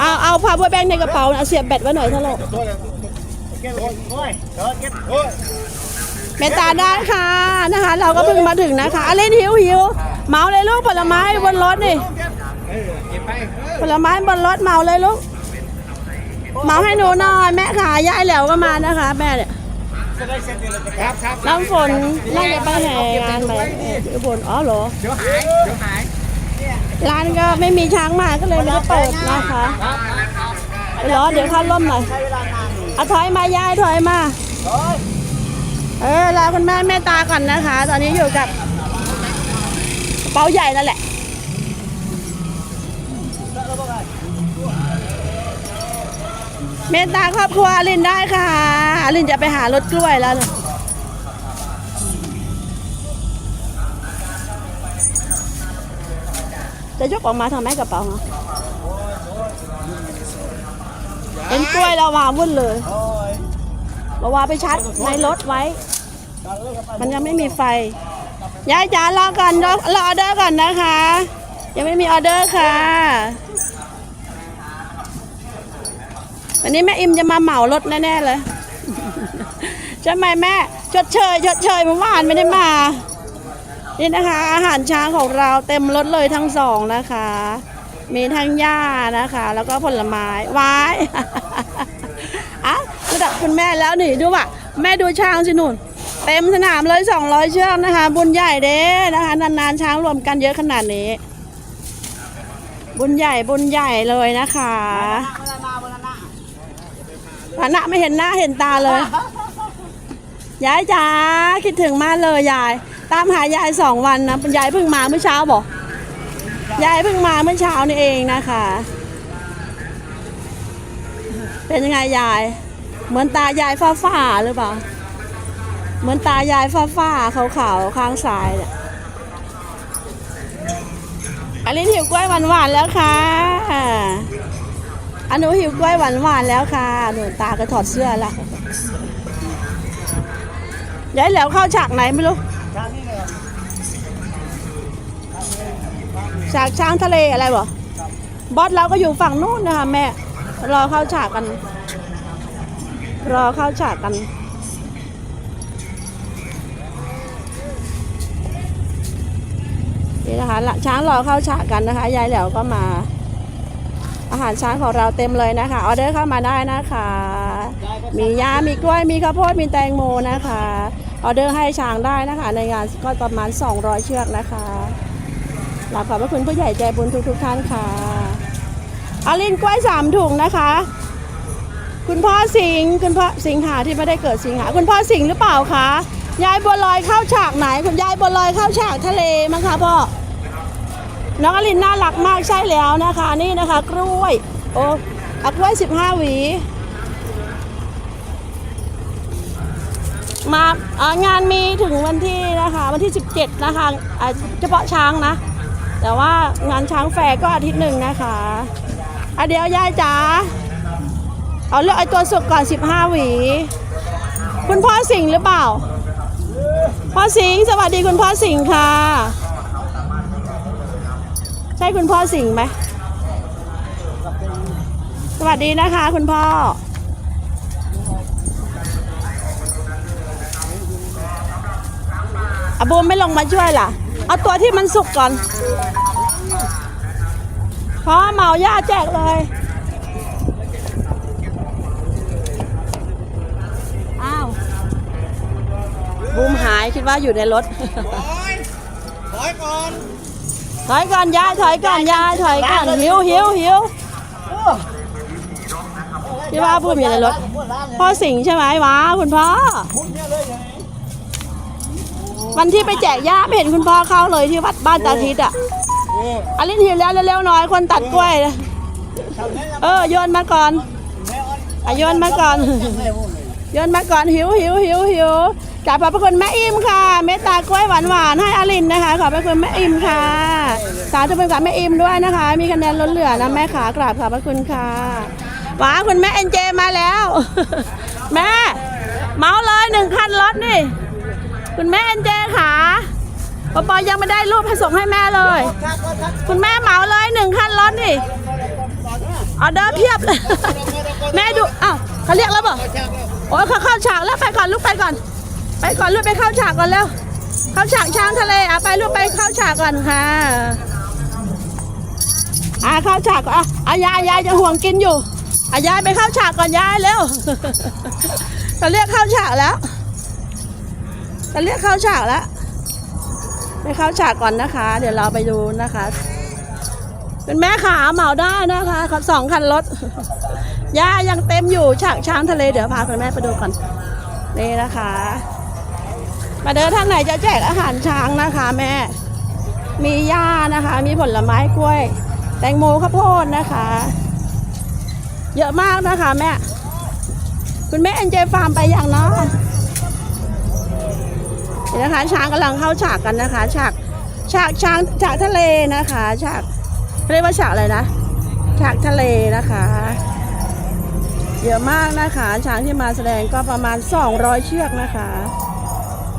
เอาเอาพาบัวแบงในกระเป๋าเอาเสียบแบตไว้หน่อยเท่าไหร่เก็บโอ้ยโอ้ยเดี๋ยวเก็บโอ้ยเมตตาได้ค่ะนะคะ เราก็เพิ่งมาถึงนะคะอลินหิวหิวเมาเลยลูกผลไม้บนรถนี่ผลไม้บนรถเมาเลยลูกเมาให้หนูหน่อยแม่ค่ะยายแหลวก็มานะคะ แม่เนี่ยจะได้เสร็จเลยครับรับน้ำฝนน่าจะไปแห่งานไปที่อุบนอ๋อเหรอเดี๋ยวหายเดี๋ยวหาย ร้านก็ไม่มีช้างมาก็เลยไม่ได้เปิดนะคะรอเดี๋ยวข้าร่มหน่อยเอาถอยมายายถอยมาเออลาคุณแม่แม่ตาก่อนนะคะ ตอนนี้อยู่กับเป๋าใหญ่นั่นแหละเมตตาครอบครัวอลินได้ค่ะอลินจะไปหารถกล้วยแล้วเลย จะยกออกมาทำไมกระเป๋าเหรอเห็นกล้วยแล้วาวุ่นเลยโอ้ยบอกว่าไปชาร์จในรถไว้ มันยังไม่มีไฟยายจ๋ารอก่อนรอรอออเดอร์ก่อนนะคะ ยังไม่มีออเดอร์ค่ะวันนี้แม่อิมจะมาเหมารถแน่ๆเลยใช่ไหมแม่ชดเชยชดเชยเมื่อวานไม่ได้มา นี่นะคะ อาหารช้างของเราเต็มรถเลยทั้งสองนะคะ มีทั้งหญ้านะคะ แล้วก็ผลไม้ไว้อะระดับคุณแม่แล้วนี่ดูว่ะแม่ดูช้างสิหนุนเต็มสนามเลย200 เชือกนะคะ บุญใหญ่เด้นะคะ นานๆช้างรวมกันเยอะขนาดนี้ บุญใหญ่บุญใหญ่เลยนะคะเวลามาเวลาหน้าฐานะไม่เห็นหน้าเห็นตาเลย ยายจ๋าคิดถึงมากเลยยาย ตามหายายสองวันนะยายเพิ่งมาเมื่อเช้าบอกยายเพิ่งมาเมื่อเช้านี่เองนะคะ เป็นยังไงยาย เหมือนตายายฟ้าฟ้าหรือเปล่า เหมือนตายายฟ้าฟ้าขาวๆข้างซ้ายเนี่ยอันนี้หิวกล้วยหวานหวานๆแล้วค่ะอันนูหิวกล้วยหวานหวานๆแล้วค่ะ หนูตาก็ถอดเสื้อละยายแล้วเข้าฉากไหนไม่รู้ ฉากช้างทะเลอะไรบ่บอสเราก็อยู่ฝั่งนู้นนะคะแม่ รอเข้าฉากกัน รอเข้าฉากกันนี่นะคะละช้างรอเข้าฉากกันนะคะยายแหลวก็มา อาหารช้างของเราเต็มเลยนะคะออเดอร์เข้ามาได้นะคะ มียามีกล้วยมีข้าวโพดมีแตงโมนะคะ ออเดอร์ให้ช้างได้นะคะ ในงานก็ประมาณ 200 เชือกนะคะกราบขอบพระคุณผู้ใหญ่ใจบุญทุกๆท่านค่ะอาลินกล้วยสามถุงนะคะ คุณพ่อสิงห์คุณพ่อสิงหาที่ไม่ได้เกิดสิงหาคุณพ่อสิงหรือเปล่าคะยายบัวลอยเข้าฉากไหน คุณยายบัวลอยเข้าฉากทะเลมั้งคะพ่อน้องอลินน่ารักมากใช่แล้วนะคะ นี่นะคะ กล้วยโอ้กล้วยสิบห้าหวี มางานมีถึงวันที่นะคะวันที่ 17 นะคะเฉพาะช้างนะ แต่ว่างานช้างแฟร์ก็อาทิตย์หนึ่งนะคะอะเดี๋ยวยายจ๋าเอาเลือกไอตัวสุกก่อน 15 หวี คุณพ่อสิงหรือเปล่า พ่อสิงสวัสดีคุณพ่อสิงค่ะ ใช่คุณพ่อสิงไหมสวัสดีนะคะคุณพ่อ อาบูมไม่ลงมาช่วยล่ะ เอาตัวที่มันสุกก่อนพอเหมาย่าแจกเลยอ้าวบูมหายคิดว่าอยู่ในรถ ถอยถอยก่อนถอยก่อนยายถอยก่อนยายถอยก่อนหิวหิวหิวคิดว่าบูมอยู่ในรถ พ่อสิงห์ใช่ไหมวะคุณพ่อ มุนเนี่ยเลยไง วันที่ไปแจกย่าไม่เห็นคุณพ่อเข้าเลยที่วัดบ้านตาทิศอะโอ้อลินหิวแล้วเร็วๆหน่อยคนตัดกล้วยทำนี้เออโยนมาก่อนแม่อ้อนอะโยนมาก่อนไม่พูดเลยโยนมาก่อนหิวหิวหิวหิวกราบขอบพระคุณแม่อิมค่ะเมตตากล้วยหวานหวานๆให้อลินนะคะขอบพระคุณแม่อิมค่ะ สาธุเป็นกับแม่อิมด้วยนะคะ มีคะแนนล้นเหลือนะแม่ขากราบขอบพระคุณค่ะว้าคุณแม่เอ็นเจมาแล้ว แม่เมาเลยหนึ่งคันรถนี่ คุณแม่เอ็นเจค่ะปอปอยังไม่ได้รูปให้ส่งให้แม่เลยครับครับคุณแม่เหมาเลยหนึ่งคันรถนี่ออเดอร์เพียบเลยแม่ดูอ้าวเขาเรียกแล้วบอกโอ้ยเขาเข้าฉากแล้วไปก่อนลูกไปก่อน ไปก่อนลูกไปเข้าฉากก่อนแล้ว เข้าฉากช้างทะเลอะไปลูกไปเข้าฉากก่อนค่ะอะเข้าฉากก่อนอะอะยายยายจะห่วงกินอยู่อะยายไปเข้าฉากก่อนยายเร็วเขาเรียกเข้าฉากแล้ว เขาเรียกเข้าฉากแล้วไปเข้าฉากก่อนนะคะ เดี๋ยวเราไปดูนะคะ เป็นแม่ขาเหมาได้นะคะขอสองคันรถย่ายังเต็มอยู่ฉากช้างทะเลเดี๋ยวพาคุณแม่ไปดูก่อนนี่นะคะ มาเดินทางไหนจะแจกอาหารช้างนะคะ แม่ มีหญ้านะคะ มีผลไม้กล้วย แตงโมข้าวโพดนะคะ เยอะมากนะคะแม่ คุณแม่เอ็นเจฟาร์มไปอย่างเนาะ นี่นะคะ ช้างกำลังเข้าฉากกันนะคะ ฉากฉากช้างฉากทะเลนะคะ ฉากเรียกว่าฉากอะไรนะฉากทะเลนะคะเยอะมากนะคะ ช้างที่มาแสดงก็ประมาณ 200 เชือกนะคะ